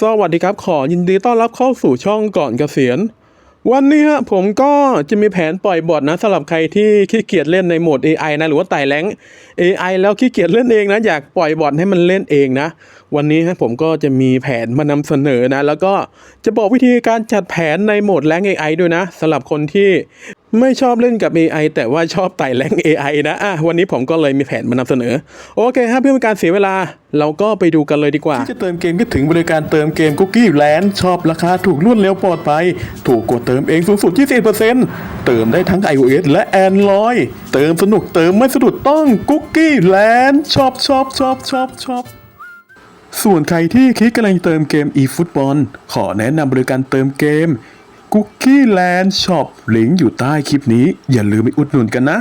สวัสดีครับ ขอยินดีต้อนรับเข้าสู่ช่องก่อนเกษียณ วันนี้ฮะผมก็จะมีแผนปล่อยบอทนะสำหรับใครที่ขี้เกียจเล่นในโหมด AI นะหรือว่าไต่แรง AI แล้วขี้เกียจเล่นเองนะอยากปล่อยบอทให้มันเล่นเองนะ วันนี้ฮะผมก็จะมีแผนมานำเสนอนะ แล้วก็จะบอกวิธีการจัดแผนในโหมดแรง AI ด้วยนะสำหรับคนที่ ไม่ชอบเล่นกับ AI แต่ว่าชอบไต่แรง AI นะอะวันนี้ผมก็เลยมีแผนมานำเสนอ โอเคฮะเพื่อเป็นการเสียเวลา เราก็ไปดูกันเลยดีกว่า ที่จะเติมเกมก็ถึงบริการเติมเกมคุกกี้แลนด์ชอบราคาถูกรวดเร็วปลอดภัย ถูกกว่าเติมเองสูงสุด20%เติมได้ทั้ง iOS และ Android เติมสนุกเติมไม่สะดุดต้องคุกกี้แลนด์ชอบชอบชอบชอบชอบส่วนใครที่คิดกำลังเติมเกม eFootball ขอแนะนำบริการเติมเกม Cookie Land Shop ลิงก์อยู่ใต้คลิปนี้ อย่าลืมไปอุดหนุนกันนะ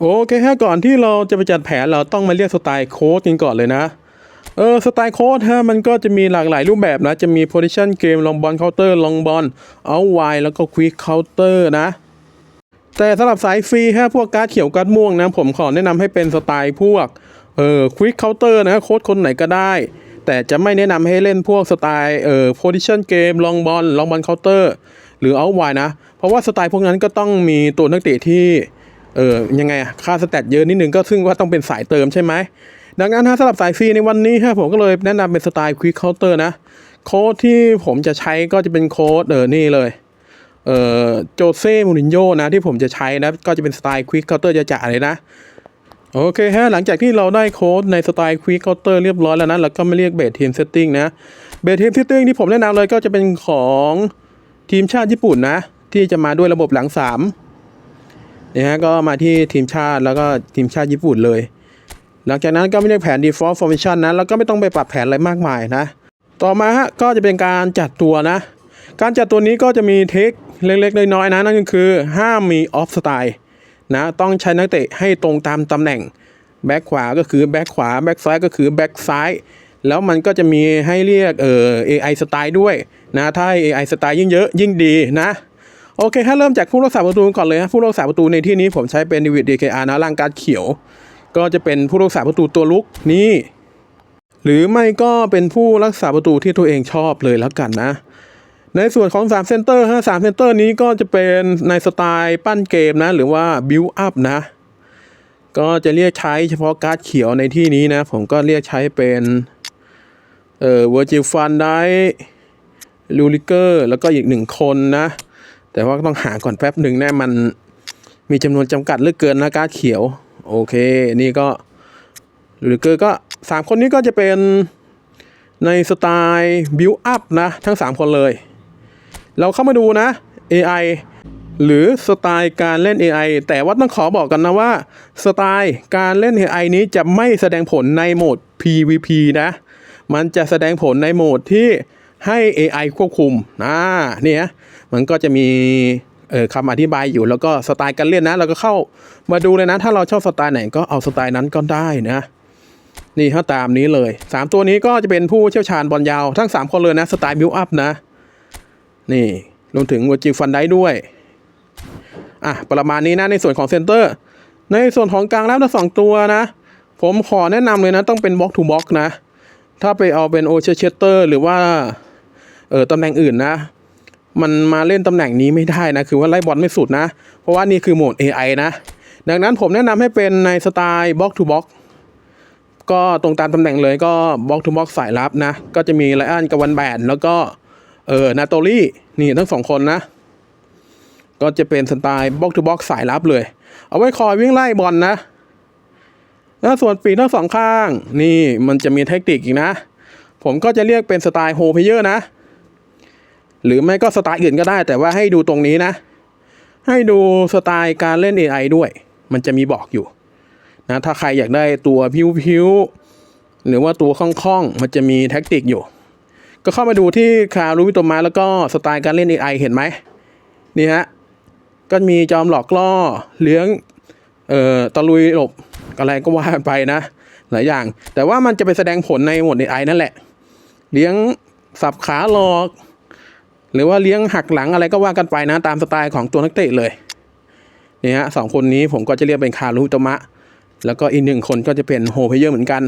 โอเคฮะก่อนที่เราจะไปจัดแผนเราต้องมาเรียกสไตล์โค้ดกันก่อนเลยนะเออสไตล์โค้ดฮะมันก็จะมีหลากหลายรูปแบบนะ จะมี position game ลองบอลเคาน์เตอร์ลองบอลเอาไวแล้วก็ quick counter นะ แต่สำหรับสายฟรีฮะพวกการ์ดเขียวการ์ดม่วงนะ ผมขอแนะนำให้เป็นสไตล์พวกเออ quick counter นะโค้ดคนไหนก็ได้ แต่จะไม่แนะนำให้เล่นพวกสไตล์เอ่อ position game ลองบอลลองบอลเคาน์เตอร์หรือเอาไวนะ เพราะว่าสไตล์พวกนั้นก็ต้องมีตัวนักเตะที่เออยังไงอะค่าสแตทเยอะนิดนึงก็ซึ่งว่าต้องเป็นสายเติมใช่ไหม ดังนั้นถ้าสำหรับสายฟรีในวันนี้ฮะผมก็เลยแนะนำเป็นสไตล์ Quick Counter นะ โค้ดที่ผมจะใช้ก็จะเป็นโค้ดเออนี่เลยเออโจเซ่มูรินโญ่นะที่ผมจะใช้นะก็จะเป็นสไตล์ Quick Counter จะจ่าเลยนะ โอเคฮะ หลังจากที่เราได้โค้ดในสไตล์ Quick Counter เรียบร้อยแล้วนะ เราก็มาเรียกเบสทีมเซตติ้งนะ เบสทีมเซตติ้งที่ผมแนะนำเลยก็จะเป็นของทีมชาติญี่ปุ่นนะ ที่จะมาด้วยระบบหลังสามนี่ฮะก็มาที่ทีมชาติแล้วก็ทีมชาติญี่ปุ่นเลย หลังจากนั้นก็ไม่เรียกแผน default formation นะแล้วก็ไม่ต้องไปปรับแผนอะไรมากมายนะ ต่อมาฮะก็จะเป็นการจัดตัวนะ การจัดตัวนี้ก็จะมีเทคเล็กๆน้อยๆนะนั่นก็คือห้ามมี off style นะต้องใช้นักเตะให้ตรงตามตำแหน่งแบ็คขวาก็คือแบ็คขวาแบ็คซ้ายก็คือแบ็คซ้ายแล้วมันก็จะมีให้เรียกเอ่อ AI สไตล์ด้วยนะถ้า AI สไตล์ยิ่งเยอะยิ่งดีนะโอเคถ้าเริ่มจากผู้รักษาประตูก่อนเลยฮะผู้รักษาประตูในที่นี้ผมใช้เป็นดิวิดดีเคอาร์นะร่างการเขียว ก็จะเป็นผู้รักษาประตูตัวลุกนี่หรือไม่ก็เป็นผู้รักษาประตูที่ตัวเองชอบเลยแล้วกันนะ ในส่วนของ 3 เซนเตอร์ฮะ3เซนเตอร์นี้ก็จะเป็นในสไตล์ปั้นเกมนะ หรือว่าบิวอัพนะ ก็จะเรียกใช้เฉพาะการ์ดเขียวในที่นี้นะ ผมก็เรียกใช้เป็นเอ่อเวอร์จิฟันได้ลูลิเกอร์แล้วก็อีกหนึ่งคนนะ แต่ว่าต้องหาก่อนแป๊บหนึ่งนะมันมีจำนวนจำกัดเหลือเกินนะการ์ดเขียว โอเค นี่ก็หรือเกอร์ก็สามคนนี้ก็จะเป็นในสไตล์บิวอัพนะ ทั้ง 3 คนเลย เราเข้ามาดูนะ AI หรือสไตล์การเล่น AI แต่ว่าต้องขอบอกกันนะว่า สไตล์การเล่น AI นี้จะไม่แสดงผลในโหมด PVP นะ มันจะแสดงผลในโหมดที่ให้ AI ควบคุมนะเนี่ยมันก็จะมีคำอธิบายอยู่แล้วก็สไตล์การเล่นนะ เราก็เข้ามาดูเลยนะ ถ้าเราชอบสไตล์ไหนก็เอาสไตล์นั้นก็ได้นะนี่ถ้าตามนี้เลย 3 ตัวนี้ก็จะเป็นผู้เชี่ยวชาญบอลยาวทั้ง 3 คนเลยนะสไตล์บิวอัพนะ นี่รวมถึงวอจิฟันได้ด้วย อะ ประมาณนี้นะในส่วนของเซนเตอร์ ในส่วนของกลางแล้วทั้งสองตัวนะ ผมขอแนะนำเลยนะ ต้องเป็นบล็อกทูบล็อกนะ ถ้าไปเอาเป็นโอเชเชเตอร์หรือว่า เออตำแหน่งอื่นนะ มันมาเล่นตำแหน่งนี้ไม่ได้นะ คือว่าไล่บอลไม่สุดนะ เพราะว่านี่คือโหมด AI นะ ดังนั้นผมแนะนำให้เป็นในสไตล์บล็อกทูบล็อกก็ตรงตามตำแหน่งเลยก็บล็อกทูบล็อกสายลับนะ ก็จะมีไลอ้อนกับวันแบนแล้วก็ เออนาโตลี่นี่ทั้งสองคนนะ ก็จะเป็นสไตล์บล็อกทูบล็อกสายลับเลย เอาไว้คอยวิ่งไล่บอลนะแล้วส่วนปีกทั้งสองข้าง นี่มันจะมีเทคนิคอีกนะ ผมก็จะเรียกเป็นสไตล์โฮเพเยอร์นะ หรือไม่ก็สไตล์อื่นก็ได้ แต่ว่าให้ดูตรงนี้นะ ให้ดูสไตล์การเล่น AI ด้วย มันจะมีบอกอยู่นะถ้าใครอยากได้ตัวพิ้วๆหรือว่าตัวคล่องๆ มันจะมีแท็กติกอยู่ ก็เข้ามาดูที่คารูวิโตมาแล้วก็สไตล์การเล่น AI เห็นไหมนี่ฮะ ก็มีจอมหลอกล่อเลี้ยงเอ่อตะลุยหลบอะไรก็ว่าไปนะ หลายอย่าง แต่ว่ามันจะไปแสดงผลในหมด AI นั่นแหละ เลี้ยงสับขาหลอก หรือว่าเลี้ยงหักหลังอะไรก็ว่ากันไปนะ ตามสไตล์ของตัวนักเตะเลยนี่ฮะสองคนนี้ผมก็จะเรียกเป็นคารุโตมะ แล้วก็อีกหนึ่งคนก็จะเป็นโฮเพเยอร์เหมือนกัน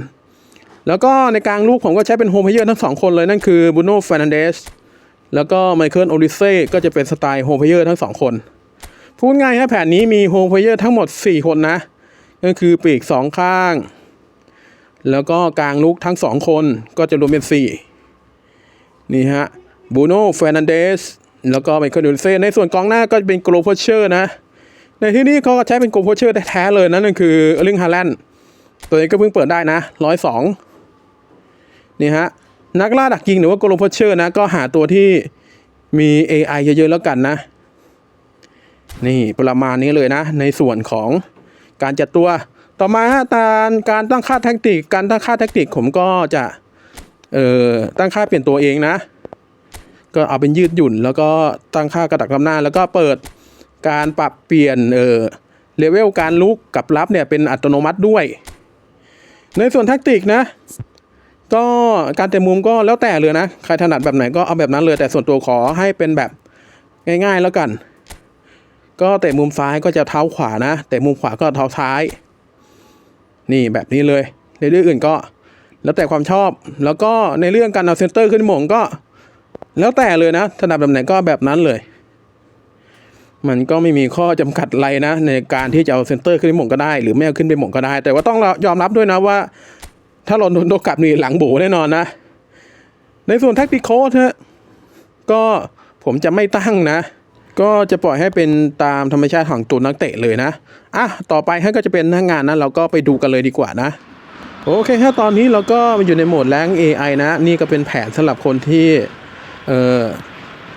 แล้วก็ในกลางลูกผมก็ใช้เป็นโฮมเพเยอร์ทั้งสองคนเลย นั่นคือบูโน่ฟ r นันเดสแล้วก็ไมเคิลโอลิเซ่ก็จะเป็นสไตล์โฮมเพเยอร์ทั้งสองคน พูดง่ายฮะแผนนี้มีโฮมเพเยอร์ทั้งหมด 4 คนนะ ก็คือปีก 2 ข้าง แล้วก็กลางลูกทั้ง 2 คนก็จะรวมเป็น 4 นี่ฮะบูโน่ฟ r นันเดสแล้วก็ไมเคิลโอลิเซ่ในส่วนกองหน้าก็จะเป็นโกลโพเชอร์นะ ในที่นี้เขาก็ใช้เป็นโกลโพเชอร์แท้ๆเลยนั่นก็คือเออร์ลิงฮาแลนด์ตัวนี้ก็เพิ่งเปิดได้นะร้อยสอง นี่ฮะนักล่าดักยิงหรือว่าโกลโพเชอร์นะก็หาตัวที่มี AI เยอะๆแล้วกันนะ นี่ประมาณนี้เลยนะ ในส่วนของการจัดตัวต่อมาฮะกาการตั้งค่าแท็กติก การตั้งค่าแท็กติกผมก็จะเอ่อตั้งค่าเปลี่ยนตัวเองนะ ก็เอาเป็นยืดหยุ่น แล้วก็ตั้งค่ากระดักลำหน้า แล้วก็เปิดการปรับเปลี่ยนเอ่อเลเวลการลุกกับรับเนี่ยเป็นอัตโนมัติด้วย ในส่วนแท็กติกนะ ก็การเตะมุมก็แล้วแต่เลยนะ ใครถนัดแบบไหนก็เอาแบบนั้นเลย แต่ส่วนตัวขอให้เป็นแบบง่าย ๆแล้วกัน ก็เตะมุมซ้ายก็จะเท้าขวานะเตะมุมขวาก็เท้าซ้าย นี่แบบนี้เลย ในเรื่องอื่นก็แล้วแต่ความชอบ แล้วก็ในเรื่องการเอาเซนเตอร์ขึ้นหม่งก็ แล้วแต่เลยนะถนัดแบบไหนก็แบบนั้นเลย มันก็ไม่มีข้อจำกัดอะไรนะ ในการที่จะเอาเซนเตอร์ขึ้นหม่งก็ได้ หรือไม่เอาขึ้นไปหม่งก็ได้ แต่ว่าต้องยอมรับด้วยนะว่า ถ้าเราโดนโดนกลับนี่หลังโบแน่นอนนะ ในส่วนแท็กติคโค้ดฮะก็ผมจะไม่ตั้งนะ ก็จะปล่อยให้เป็นตามธรรมชาติของตัวนักเตะเลยนะอะต่อไปให้ก็จะเป็นหน้างานนะเราก็ไปดูกันเลยดีกว่านะโอเคฮะตอนนี้เราก็มาอยู่ในโหมดแรง AI นะ นี่ก็เป็นแผนสำหรับคนที่เออ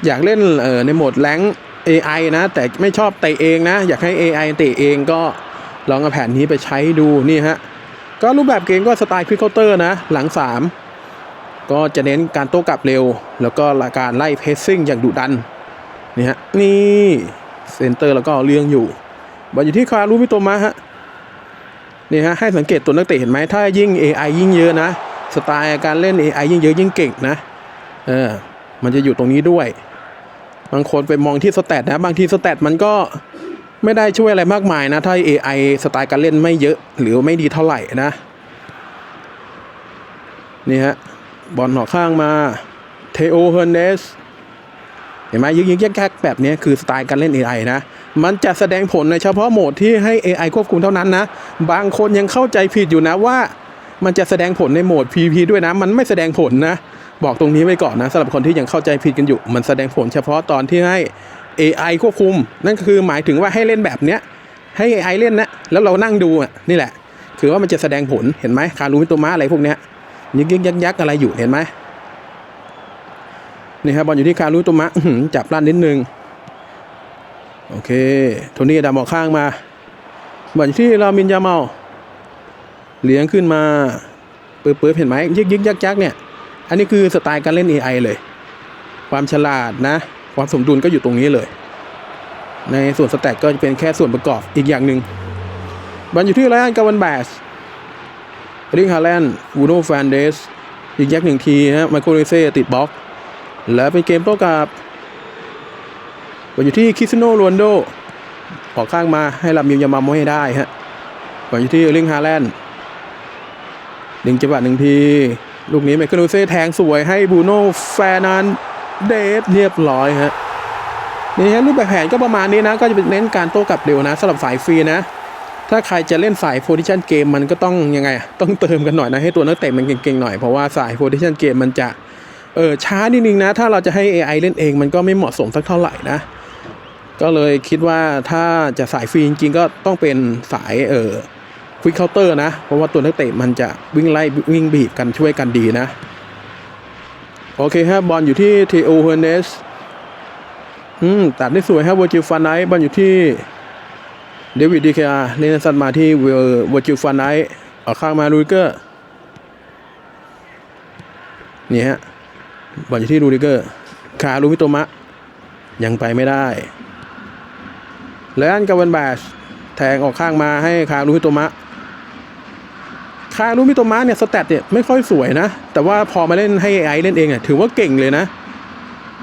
อยากเล่นเออในโหมดแรง AI นะ แต่ไม่ชอบเตะเองนะ อยากให้ AI เตะเองก็ลองเอาแผนนี้ไปใช้ดูนี่ฮะ ก็รูปแบบเกมก็สไตล์ควิกเคาน์เตอร์นะ หลัง 3 ก็จะเน้นการโต้กลับเร็ว แล้วก็การไล่เพสซิ่งอย่างดุดันนี่ฮะนี่เซนเตอร์แล้วก็เอาเรื่องอยู่บอลอยู่ที่คารุมิโตมะฮะนี่ฮะให้สังเกตตัวนักเตะเห็นไหมถ้ายิ่ง AI ยิ่งเยอะนะ สไตล์การเล่น AI ยิ่งเยอะยิ่งเก่งนะเออมันจะอยู่ตรงนี้ด้วย บางคนไปมองที่สแตทนะ บางทีสแตทมันก็ ไม่ได้ช่วยอะไรมากมายนะ ถ้า AI สไตล์การเล่นไม่เยอะหรือไม่ดีเท่าไหร่นะ นี่ฮะ บอลหอกข้างมา เทโอเฮอร์เนสเห็นไหมยึกยึกยักยักแบบนี้คือสไตล์การเล่น AI นะ มันจะแสดงผลในเฉพาะโหมดที่ให้ AI ควบคุมเท่านั้นนะ บางคนยังเข้าใจผิดอยู่นะว่ามันจะแสดงผลในโหมด PVP ด้วยนะ มันไม่แสดงผลนะ บอกตรงนี้ไว้ก่อนนะสำหรับคนที่ยังเข้าใจผิดกันอยู่ มันแสดงผลเฉพาะตอนที่ให้ AI ควบคุม นั่นก็คือหมายถึงว่าให้เล่นแบบเนี้ยให้ AI เล่นนะแล้วเรานั่งดูอะนี่แหละ คือว่ามันจะแสดงผลเห็นไหมคารูมิโตมะอะไรพวกเนี้ยยึกยึกยักยักอะไรอยู่เห็นไหมนี่ครับบอลอยู่ที่คารูมิโตมะอื้อหือจับลั่นนิดนึง โอเคโทนี่ดามออกข้างมาบอลที่รามินยาเมาเลี้ยงขึ้นมาเปิดๆเห็นไหมยึกยึกยักยักเนี่ย อันนี้คือสไตล์การเล่น AI เลย ความฉลาดนะ ความสมดุลก็อยู่ตรงนี้เลย ในส่วนสแต็กก็จะเป็นแค่ส่วนประกอบอีกอย่างหนึ่งบอลอยู่ที่ไรอันกาวันแบสริงฮาแลนด์วูโนแฟนเดสอีกแยกหนึ่งทีฮะไมโครเรเซ่ติดบล็อก แล้วเป็นเกมโต้กลับบอลอยู่ที่คิสโนโรนโดออกข้างมาให้ลามิวยามาโมให้ได้ฮะบอลอยู่ที่ริงฮาแลนด์หนึ่งจังหวะหนึ่งที ลูกนี้ไมเคิลโรเซ่แทงสวยให้บูโน่แฟนัน เดสเรียบร้อยฮะนี่ฮะรูปแบบแผนก็ประมาณนี้นะ ก็จะเป็นเน้นการโต้กลับเร็วนะสำหรับสายฟรีนะ ถ้าใครจะเล่นสายโพซิชันเกมมันก็ต้องยังไง ต้องเติมกันหน่อยนะ ให้ตัวนักเตะมันเก่งๆหน่อย เพราะว่าสายโพซิชันเกมมันจะเออช้านิดนึงนะ ถ้าเราจะให้ AI เล่นเองมันก็ไม่เหมาะสมสักเท่าไหร่นะ ก็เลยคิดว่าถ้าจะสายฟรีจริงๆก็ต้องเป็นสายเออควิกเคาน์เตอร์นะ เพราะว่าตัวนักเตะมันจะวิ่งไล่วิ่งบีบกันช่วยกันดีนะ โอเคฮะบอลอยู่ที่เทโอเฮเนสอืมตัดได้สวยครับวอร์จิลฟันไนท์บอลอยู่ที่เดวิดดีเคอาร์เลนสันมาที่วอร์จิลฟันไนท์ออกข้างมาลูริเกอร์นี่ฮะบอลอยู่ที่ลูริเกอร์คาลูมิโตมะ ยังไปไม่ได้แล้วอันกาวันแบชแทงออกข้างมาให้คาลูมิโตมะ คาลูมิโตมะเนี่ยสแตทเนี่ยไม่ค่อยสวยนะ แต่ว่าพอมาเล่นให้ AI เล่นเองเนี่ยถือว่าเก่งเลยนะ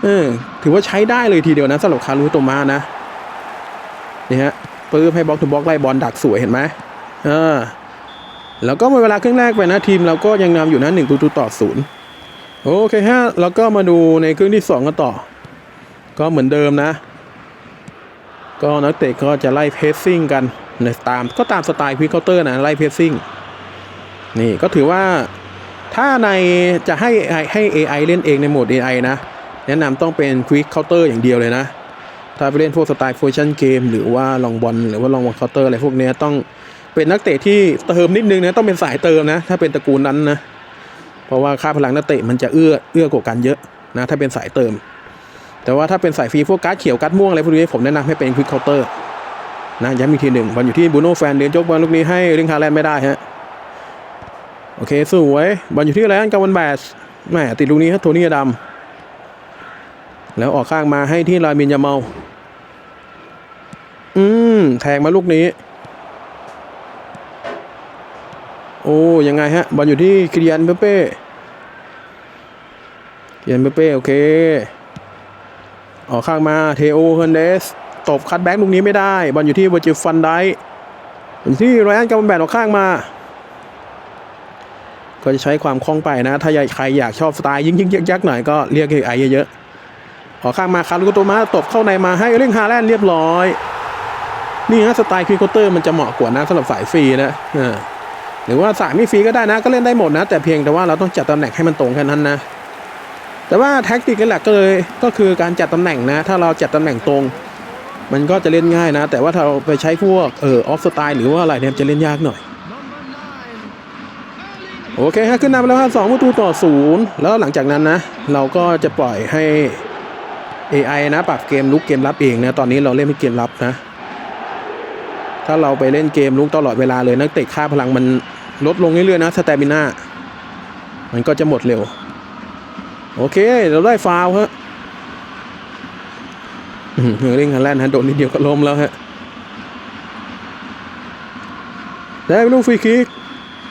เออถือว่าใช้ได้เลยทีเดียวนะสำหรับคารุโตมานะนี่ฮะปื้มให้บล็อกทูบล็อกไล่บอลดักสวยเห็นไหมเออแล้วก็มดเวลาครึ่งแรกไปนะทีมเราก็ยังนำอยู่นะหนึ่งประตูต่อศูนย์โอเคฮะแล้วก็มาดูในครึ่งที่สองกันต่อ ก็เหมือนเดิมนะ ก็นักเตะก็จะไล่เพสซิ่งกันในตามก็ตามสไตล์ควิกเคาน์เตอร์นะไล่เพสซิ่ง นี่ก็ถือว่าถ้าในจะให้ให้ AI เล่นเองในโหมด AI นะ แนะนำต้องเป็นควิกเคาน์เตอร์อย่างเดียวเลยนะ ถ้าไปเล่นพวกสไตล์โฟชั่นเกมหรือว่าลองบอลหรือว่าลองบอลเคาน์เตอร์อะไรพวกนี้ต้องเป็นนักเตะที่เติมนิดนึงนะ ต้องเป็นสายเติมนะ ถ้าเป็นตระกูลนั้นนะ เพราะว่าค่าพลังนักเตะมันจะเอื้อเอื้อกว่ากันเยอะนะ ถ้าเป็นสายเติม แต่ว่าถ้าเป็นสายฟรีพวกการ์ดเขียวการ์ดม่วงอะไรพวกนี้ผมแนะนำให้เป็นควิกเคาน์เตอร์นะย้ำอีกทีหนึ่งบอลอยู่ที่บูโน่แฟนเดินยกบอลลูกนี้ให้ลิงคาแลนด์ไม่ได้ฮะ โอเค สวยบอลอยู่ที่ไรอันกาวันแบสแหมติดลูกนี้ครับโทนี่อดัมแล้วออกข้างมาให้ที่ลามินยาเมา อืมแทงมาลูกนี้ โอ้ยังไงฮะบอลอยู่ที่คิริยันเปเป้คิริยันเปเป้โอเคออกข้างมาเทโอเฮนเดสตบคัดแบ็กลูกนี้ไม่ได้บอลอยู่ที่เวอร์จิฟันไดอยู่ที่ไรอันกำแบนออกข้างมา ก็จะใช้ความคล่องไปนะ ถ้าใครอยากชอบสไตล์ยิงยิงยักยักๆหน่อยก็เรียกไอ้เยอะๆออข้างมาคารุโกโตมาตบเข้าในมาให้เร่งฮาแลนด์เรียบร้อย นี่ฮะสไตล์ควิกโคเตอร์มันจะเหมาะกว่านะสำหรับสายฟรีนะหรือว่าสายไม่ฟรีก็ได้นะ ก็เล่นได้หมดนะ แต่เพียงแต่ว่าเราต้องจัดตำแหน่งให้มันตรงแค่นั้นนะแต่ว่าแท็กติกหลักก็เลยก็คือการจัดตำแหน่งนะ ถ้าเราจัดตำแหน่งตรง มันก็จะเล่นง่ายนะ แต่ว่าถ้าเราไปใช้พวกเออออฟสไตล์หรือว่าอะไรเนี่ยจะเล่นยากหน่อย โอเคฮะขึ้นนำไปแล้วครับสองประตูต่อศูนย์แล้วหลังจากนั้นนะ เราก็จะปล่อยให้ AI นะปรับเกมลุกเกมรับเองนะตอนนี้เราเล่นเป็นเกมรับนะ ถ้าเราไปเล่นเกมลุกตลอดเวลาเลยนักเตะค่าพลังมันลดลงเรื่อยๆนะสเตมิน่ามันก็จะหมดเร็ว โอเค เราได้ฟาวฮะเฮอร์ริงฮันแลนด์ฮะโดนนิดเดียวก็ล้มแล้วฮะได้ลูกฟรีคิก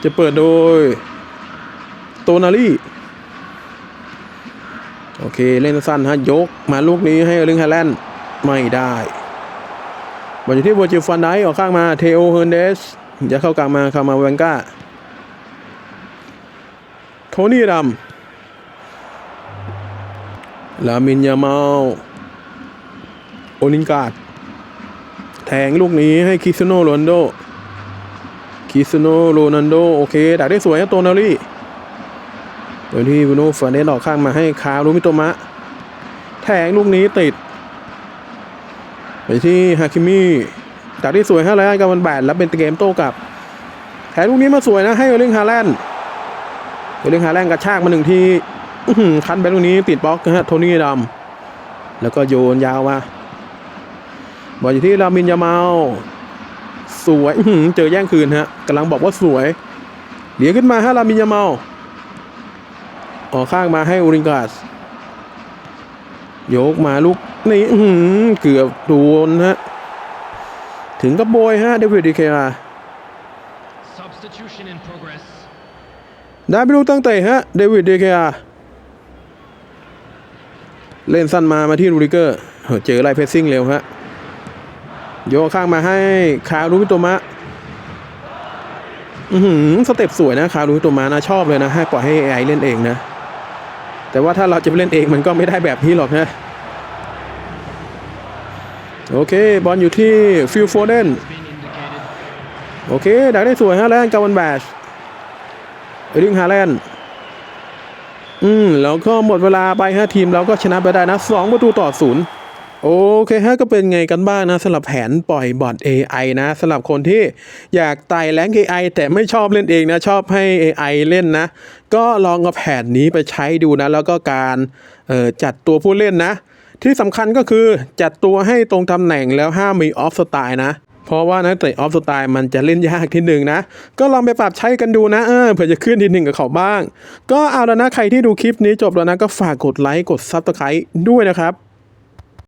จะเปิดโดย ตนารีโอเค เล่นสั้นฮะ ยกมาลูกนี้ให้เอร์ลิงฮาแลนด์ไม่ได้บอลอยู่ที่โบจิฟันไดออกข้างมาเทโอเฮอร์เนสจะเข้ากลางมาเข้ามาแวนก้า โทนี่ดำลามินยาเมาโอลินการ์ดแทงลูกนี้ให้คริสโนโรนโดคริสโนโรนัลโด โอเค ดักได้สวยครับโตนารี่ โดยที่บูโน่ฟาร์เนสออกข้างมาให้คารูมิโตมะ แทงลูกนี้ติด ไปที่ฮาคิมิดักได้สวยฮะแล้วกับมันแบดแล้วเป็นเกมโต้กลับ แทงลูกนี้มาสวยนะให้เออร์ลิงฮาแลนด์เออร์ลิงฮาแลนด์กระชากมาหนึ่งทีคันแบนลูกนี้ติดบล็อกฮะโทนี่ดำแล้วก็โยนยาวมาบอลอยู่ที่ลามินยาเมาสวยเจอแย่งคืนฮะกำลังบอกว่าสวย เหลียขึ้นมาฮะลามินยาเมา ออกข้างมาให้อูริงกาสยกมาลูกนี่อื้อหือเกือบโดนฮะ ถึงกับโบยฮะเดวิดดีเคอา Substitution in progress. ได้ไปลูกตั้งเตะฮะเดวิดดีเคอาเล่นสั้นมามาที่รูริเกอร์เฮ้ยเจอไล่เพสซิ่งเร็วฮะ โยกข้างมาให้คารุมิโตมะอือหือสเต็ปสวยนะคารุมิโตมะนะชอบเลยนะ ให้ปล่อยให้ AI เล่นเองนะ แต่ว่าถ้าเราจะไปเล่นเองมันก็ไม่ได้แบบนี้หรอกนะ โอเค บอลอยู่ที่ฟิลโฟเดนโอเค ดักได้สวยฮะแลนด์กาวันแบชเอริงฮาแลนด์อืม แล้วก็หมดเวลาไปฮะทีมเราก็ชนะไปได้นะสองประตูต่อศูนย์ โอเคฮะก็เป็นไงกันบ้างนะสำหรับแผนปล่อยบอท AI นะสำหรับคนที่อยากไต่แรง AI แต่ไม่ชอบเล่นเองนะ ชอบให้ AI เล่นนะ ก็ลองเอาแผนนี้ไปใช้ดูนะ แล้วก็การจัดตัวผู้เล่นนะ ที่สำคัญก็คือจัดตัวให้ตรงตำแหน่งแล้วห้ามมีออฟสไตล์นะเพราะว่านักเตะออฟสไตล์มันจะเล่นยากทีหนึ่งนะ ก็ลองไปปรับใช้กันดูนะเออเผื่อจะขึ้นทีหนึ่งกับเขาบ้าง ก็เอาแล้วนะใครที่ดูคลิปนี้จบแล้วนะก็ฝากกดไลค์กดซับสไครต์ด้วยนะครับ